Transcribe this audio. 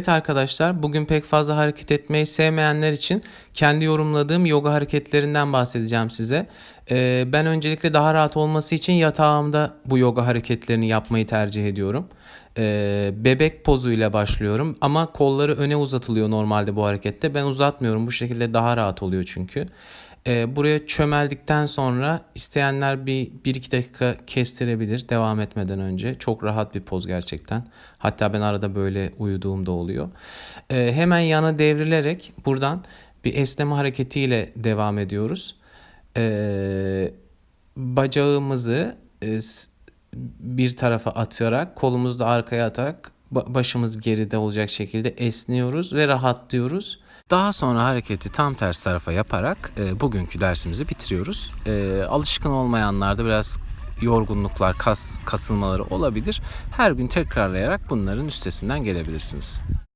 Evet arkadaşlar bugün pek fazla hareket etmeyi sevmeyenler için kendi yorumladığım yoga hareketlerinden bahsedeceğim size. Ee, ben öncelikle daha rahat olması için yatağımda bu yoga hareketlerini yapmayı tercih ediyorum. Ee, bebek pozuyla başlıyorum ama kolları öne uzatılıyor normalde bu harekette. Ben uzatmıyorum bu şekilde daha rahat oluyor çünkü. Ee, buraya çömeldikten sonra isteyenler bir 1-2 dakika kestirebilir devam etmeden önce. Çok rahat bir poz gerçekten. Hatta ben arada böyle uyuduğum da oluyor. Ee, hemen yana devrilerek buradan bir esneme hareketiyle devam ediyoruz. Ee, bacağımızı e, bir tarafa atarak, kolumuzu da arkaya atarak başımız geride olacak şekilde esniyoruz ve rahatlıyoruz. Daha sonra hareketi tam ters tarafa yaparak e, bugünkü dersimizi bitiriyoruz. E, alışkın olmayanlarda biraz yorgunluklar, kas kasılmaları olabilir. Her gün tekrarlayarak bunların üstesinden gelebilirsiniz.